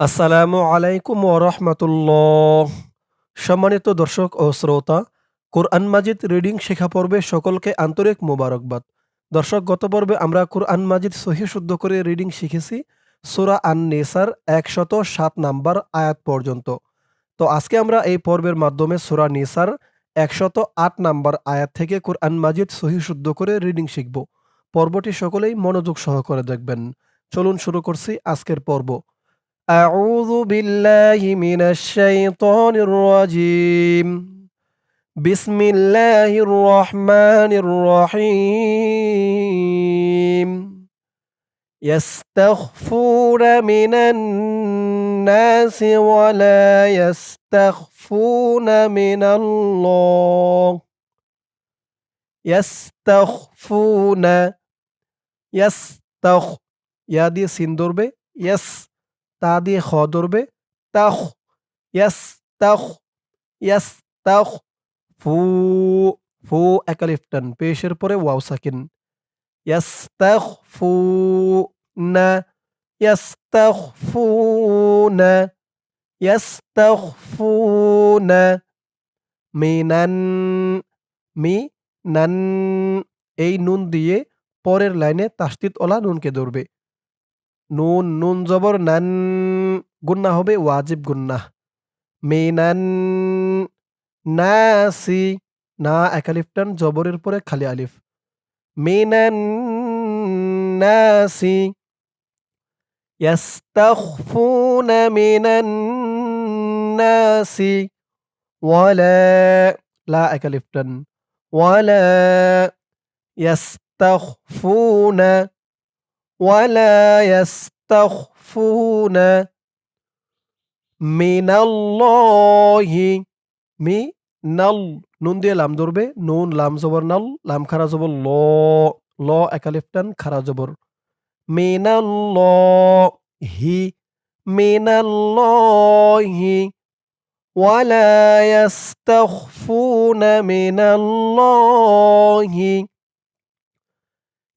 আসসালামু আলাইকুম ওরহমতুল্লাহ সম্মানিত দর্শক ও শ্রোতা, কোরআন মাজিদ রিডিং শেখা পর্বে সকলকে আন্তরিক মোবারকবাদ। দর্শক, গত পর্বে আমরা কোরআন মাজিদ সহি শুদ্ধ করে রিডিং শিখেছি, সুরা আন নেসার একশত সাত নাম্বার আয়াত পর্যন্ত। তো আজকে আমরা এই পর্বের মাধ্যমে সুরা নেসার একশত আট নাম্বার আয়াত থেকে কোরআন মাজিদ সহি শুদ্ধ করে রিডিং শিখব। পর্বটি সকলেই মনোযোগ সহকারে দেখবেন। চলুন শুরু করছি আজকের পর্ব। أعوذ بالله من الشيطان الرجيم. بسم الله الرحمن الرحيم. يستخفون من الناس ولا يستخفون من الله. يستخفون يستخ يا دي سين يس তা দিয়ে খ ধরবে। তাখ ইয়াস তাখ ইয়াস তাখ ফু ফু একালিফ টান পেশের পরে ওয়াও সাকিন। তাখ ফু, না। মিনান মি নান, এই নুন দিয়ে পরের লাইনে তাস্তিত ওলা নুনকে ধরবে। নুন নুন জবর নান গুন্না হবে ওয়াজিব গুন্না মিনান নাসি না একালিফটান জবরের পরে খালি আলিফ মিনান নাসি يستخفون من الناس ولا لا أكلفتن ولا يستخفون ولا يستخفون من الله মিনাল নুন দিয়ে লাম ধরবে নুন লাম জবর নাল লাম খারা জবর ল ল একালিফটান খারা জবর মিনাল্লাহি মিনাল্লাহি ولا يستخفون من الله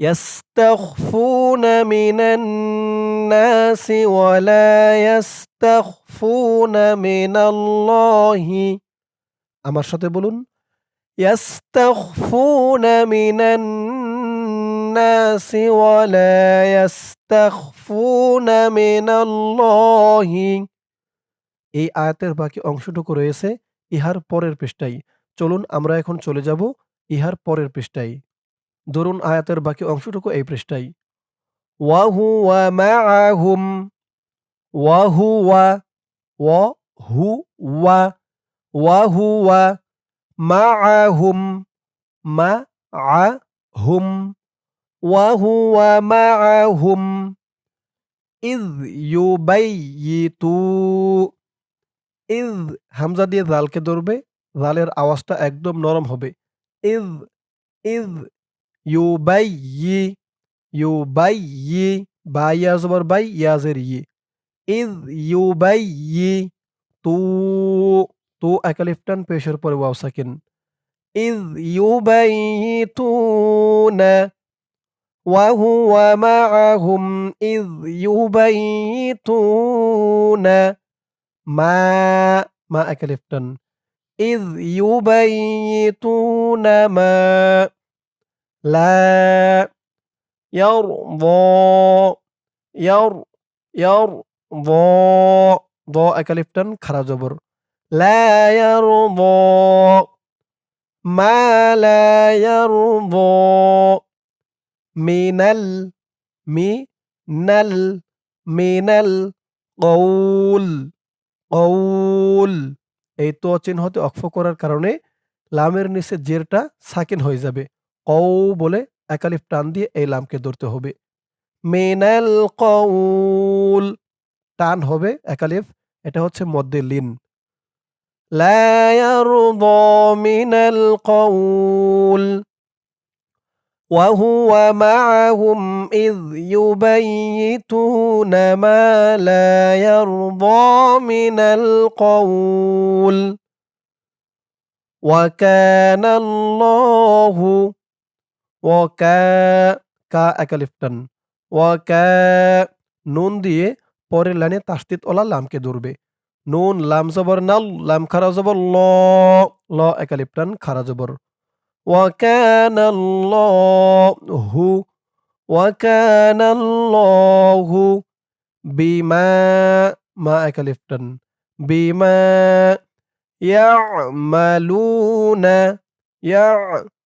يستخفون من الناس ولا يستخفون من الله আমার সাথে বলুন يستخفون من الناس ولا يستخفون من الله এই আয়াতের বাকি অংশটুকু রয়েছে ইহার পরের পৃষ্ঠায় চলুন আমরা এখন চলে যাব ইহার পরের পৃষ্ঠায় ধরুন আয়াতের বাকি অংশটুকু এই পৃষ্ঠায়। ওয়াহুয়া মাআহুম ওয়াহুয়া ওয়াহুয়া ওয়াহুয়া মাআহুম মাআহুম ওয়াহুয়া মাআহুম, ইয ইউবাইয়িতু, ইয হামজা দিয়ে জালকে ধরবে, জালের আওয়াজটা একদম নরম হবে। ইয ইয ইউবাইয়ি ইউবাইয়ি বা ইয়া জবর বাই ইয়াজের ই ইয ইউবাইয়ি তু তু একালিফটান পেশের পরে ওয়াও সাকিন ইয ইউবাইয়িতুনা وهو معهم إذ يبيتون ما ما أكلفتن إذ يبيتون ما لا يرضى ير يرضى ض أكلفتن خرا جبر لا يرضى ما لا يرضى মিনাল মিনাল মিনাল কৌল কৌল এই তো চিহ্নতে অক্ষ করার কারণে লামের নিচে জেরটা সাকিন হয়ে যাবে কৌ বলে একালিফ টান দিয়ে এই লামকে ধরতে হবে মিনাল কৌল টান হবে একালিফ এটা হচ্ছে মধ্যে লিন লা ইয়ারদা মিনাল কৌল وهو معهم إذ يبيتون ما لا يرضى من القول وكان الله وكا কা একালিফটান ওয়াকা নুন দিয়ে পরের লাইনে তাসদিদ ওলা লামকে ধরবে নুন লাম জবর নাল লাম খারা জবর ল ল একালিপ টান খারা জবর وكان الله وكان الله بما মা একালিপ টান বিমা ইয়ামালুনা ইয়া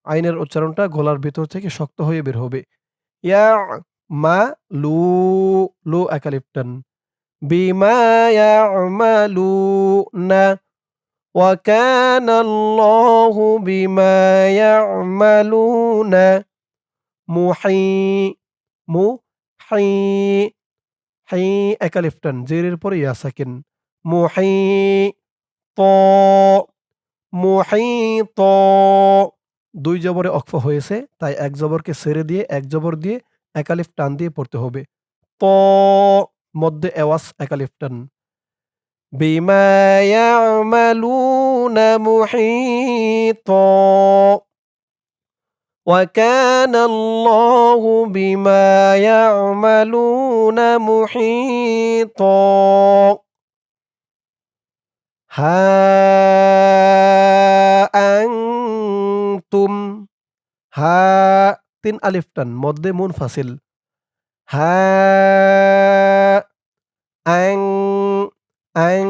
আইনের উচ্চারণটা গলার ভিতর থেকে শক্ত হয়ে বের হবে ইয়া মা লু লু একালিপ টান বিমা ইয়ামালুনা وكان الله بما يعملون মুহি মুহি হি একালিফ টান জেরের পরে ইয়া সাকিন মুহি ত মুহি ত দুই জবরে অক্ফ হয়েছে তাই এক জবরকে ছেড়ে দিয়ে এক জবর দিয়ে একালিফ টান দিয়ে পড়তে হবে ত মধ্যে এওয়াস একালিফ টান বিমা ইয়ামালুনা মুহিতা وكان الله بما يعملون محيطا ها তুম হা তিন আলিফ টান মধ্যে মুনফাসিল হা আং আং,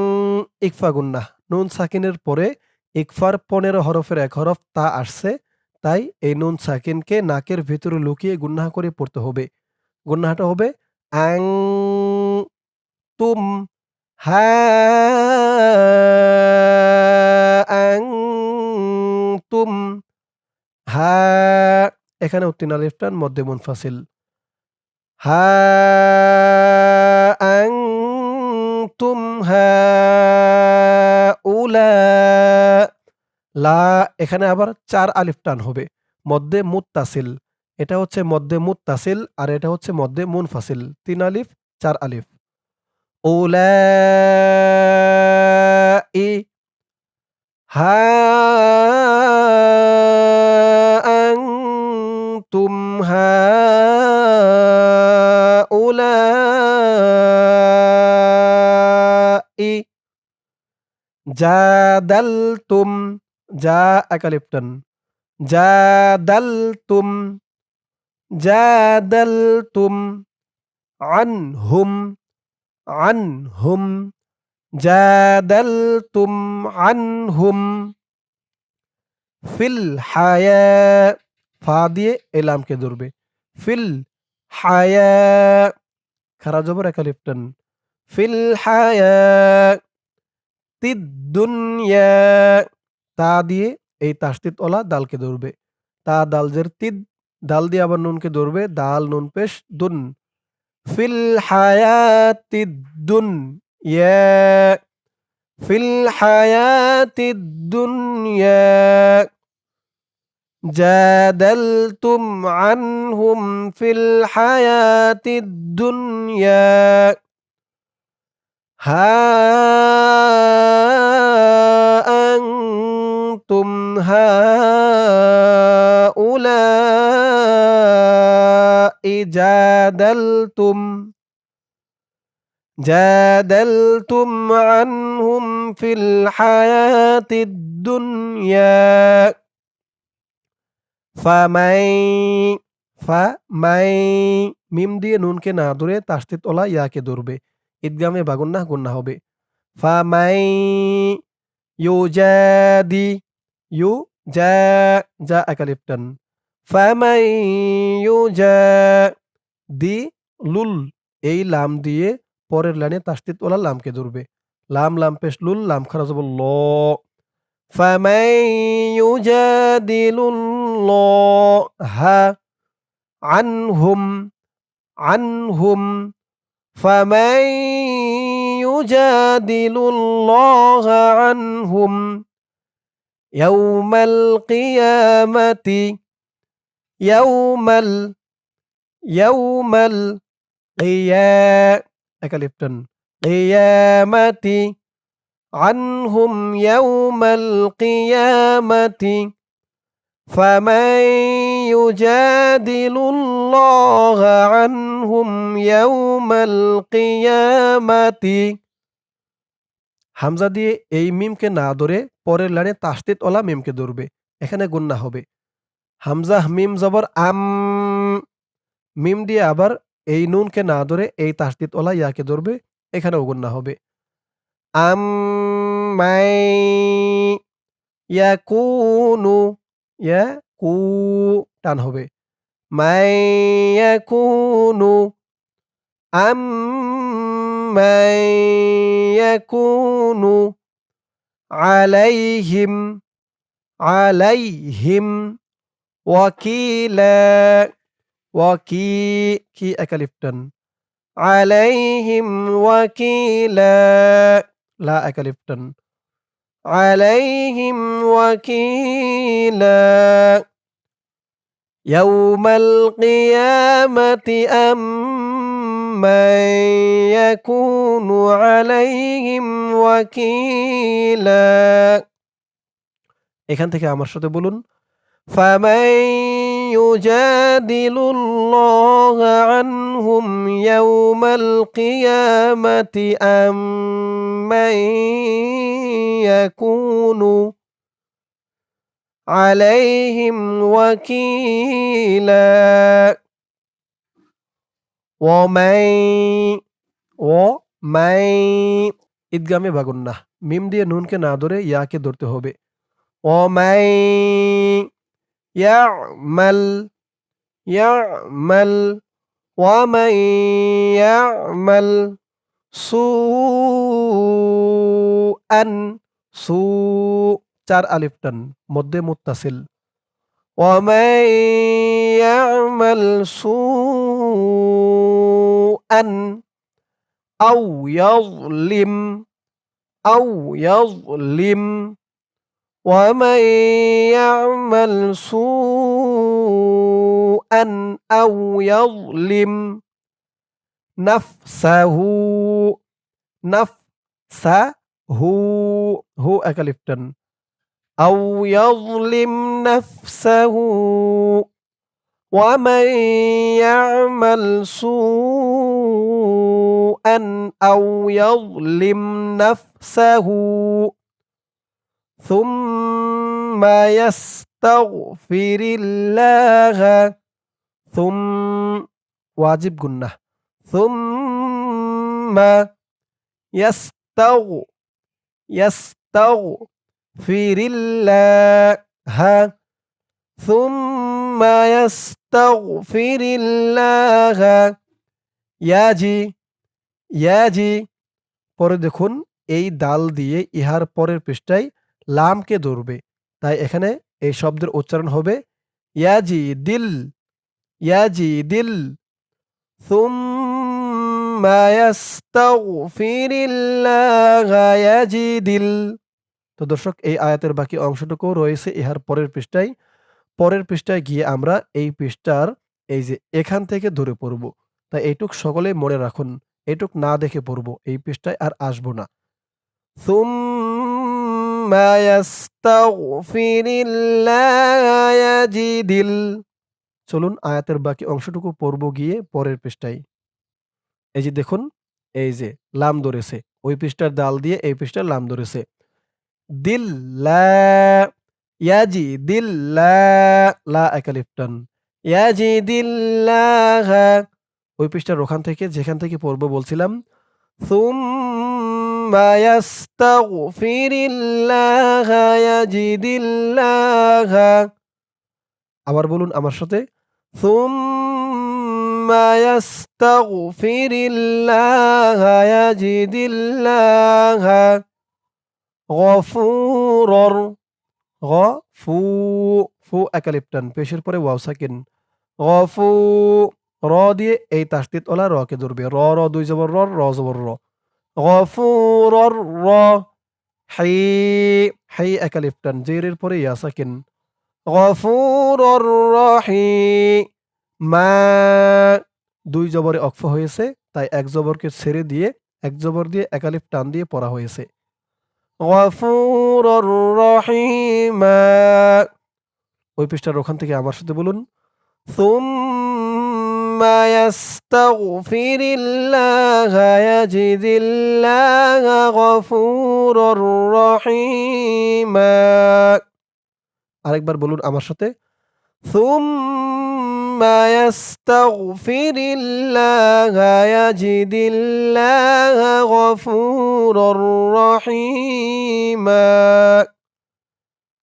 ইকফা গুন্না। নুন সাকিনের পরে ইকফার পনেরো হরফের এক হরফ তা আসছে, তাই এই নুন সাকিনকে নাকের ভেতরে লুকিয়ে গুন্না করে পড়তে হবে। গুন্নাটা হবে আং, তুম হ্যাং তুম। হা, এখানে উত্তীর্ণ আলিফটান মধ্যে মুনফাসিল। হা আং তুম হা, উলা। লা, এখানে আবার চার আলিফ টান হবে। মধ্যে মুত্তাসিল। এটা হচ্ছে মধ্যে মুত্তাসিল আর এটা হচ্ছে মধ্যে মুনফাসিল। তিন আলিফ, চার আলিফ। ওলা ই হা أنتم هؤلاء جادلتم جاء كاليبتن جادلتم جادلتم عنهم عنهم جادلتم عنهم في الحياه ফা দিয়ে এলামকে ধরবে। ফিল হায়া, খারা জবর একা একালিপ্টন ফিল হায়া তিদ্দুনিয়া তা দিয়ে এই তাসতিত ওলা দালকে ধরবে। তা দাল জের তিদ, দাল দিয়ে আবার নুনকে ধরবে। দাল, নুন, পেশ, দুন। ফিল হায়াতিদ দুন ইয়া ফিল হায়াতিদ দুনিয়া। جادلتم عنهم في الحياة الدنيا. ها أنتم هؤلاء جادلتم؟ جادلتم عنهم في الحياة الدنيا. ফা মাই ফা মাই, মিম দিয়ে নুনকে না ধরে তাস্তিত ওলা ইয়াকে ধরবে। ঈদগামে বা গুন্না গুন্না হবে। ফা মাই, ইউ দি, ইউ যা যা একালিপ্টন ফা মাই, ইউ দি, লুল এই লাম দিয়ে পরের লাইনে তাস্তিত ওলা লামকে ধরবে। লাম লাম পেশ লুল, লাম খারাজ ল। فمن يجادل الله عنهم عنهم فمن يجادل الله عنهم يوم القيامة يوم ال يوم القيامة عنهم يوم القيامة فمن يجادل الله عنهم يوم القيامة হামজা দিয়ে এই মিমকে না ধরে পরের লাইনে তাসদিদ ওলা মিমকে ধরবে এখানে গুন্না হবে হামজা মিম জবর আম মিম দিয়ে আবার এই নুনকে না ধরে এই তাসদিদ ওলা ইয়াকে ধরবে এখানেও গুন্না হবে আম মাই ইয়াকুনু ইয়া কু টান হবে। মাই ইয়াকুনু আম মাই ইয়াকুনু আলাইহিম আলাইহিম ওয়াকিলা ওয়াকি কি একালিফটন আলাইহিম ওয়াকিলা লা একালিফটন عليهم وكيلا يوم القيامة أمن يكون عليهم وكيلا এখান থেকে আমার সাথে বলুন فمن يجادل الله عنهم يوم القيامة أم من يكون عليهم وكيلا ومن ومن ঈদগামে বাগুন্না মিম দিয়ে নুনকে না ধরে ইয়াকে ধরতে হবে ومن يعمل يعمل ومن يعمل سوءا সু চার আলিফ টান মধ্যে মুত্তাসিল ومن يعمل سوءا أو يظلم أو يظلم ومن يعمل سوءا أو يظلم نفسه نفسه هو أكلفتن أو يظلم نفسه. ومن يعمل سوءا أو يظلم نفسه. ثم يستغفر الله ثم واجب قلنا ثم يستغ يستغفر الله ثم يستغفر الله ইয়াজি ইয়াজি পরে দেখুন এই দাল দিয়ে ইহার পরের পৃষ্ঠায় লামকে ধরবে। তাই এখানে এই শব্দের উচ্চারণ হবে ইয়াজি দিল ইয়াজি দিল তো দর্শক, এই আয়াতের বাকি অংশটুকু রয়েছে ইহার পরের পৃষ্ঠায়। পরের পৃষ্ঠায় গিয়ে আমরা এই পৃষ্ঠার এই যে এখান থেকে ধরে পড়ব। তাই এটুক সকলে মনে রাখুন এটুক না দেখে পড়ব, এই পৃষ্ঠায় আর আসব না। সুম ثم يستغفر الله يجد চলুন আয়াতের বাকি অংশটুকু পড়ব গিয়ে পরের পৃষ্ঠায় এই যে দেখুন এই যে লাম ধরেছে ওই পৃষ্ঠার দাল দিয়ে এই পৃষ্ঠার লাম ধরেছে দিল লা ইয়াজি দিল লা লা একালিফটান ইয়াজি দিল্লাহ ওই পৃষ্ঠার ওখান থেকে যেখান থেকে পড়ব বলছিলাম ثم يستغفر الله يجد الله আবার বলুন আমার সাথে ثم يستغفر الله يجد الله غفورا غفو ফু একালিপটান পেশের পরে ওয়াও সাকিন গফু র দিয়ে এই তাসদিদ ওলা রকে ধরবে র র দুই জবর র র জবর র গফুর র হাই হাই একালিপটান জেরের পরে ইয়া, সাকিন। গফুর রহিম। মা, দুই জবরে অক্ফ হয়েছে, তাই এক জবরকে ছেড়ে দিয়ে, এক জবর দিয়ে একালিফ টান দিয়ে পড়া হয়েছে। গফুর রহিম। ওই পৃষ্ঠার ওখান থেকে আমার সাথে বলুন। ثم يستغفر الله يجد الله غفورا رحيما আরেকবার বলুন আমার সাথে ثم يستغفر الله يجد الله غفورا رحيما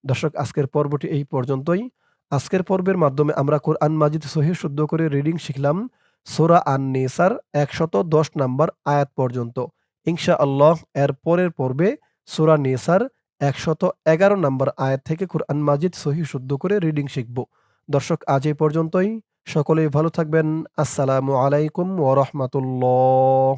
দর্শক আজকের পর্বটি এই পর্যন্তই আজকের পর্বের মাধ্যমে আমরা কোরআন মাজিদ সহি শুদ্ধ করে রিডিং শিখলাম সোরা আন নেসার একশত দশ নাম্বার আয়াত পর্যন্ত। ইনশা আল্লাহ এর পরের পর্বে সোরা নেসার একশত এগারো নাম্বার আয়াত থেকে কোরআন মাজিদ সহি শুদ্ধ করে রিডিং শিখব। দর্শক, আজ এই পর্যন্তই। সকলেই ভালো থাকবেন। আসসালামু আলাইকুম ওরহমতুল্লাহ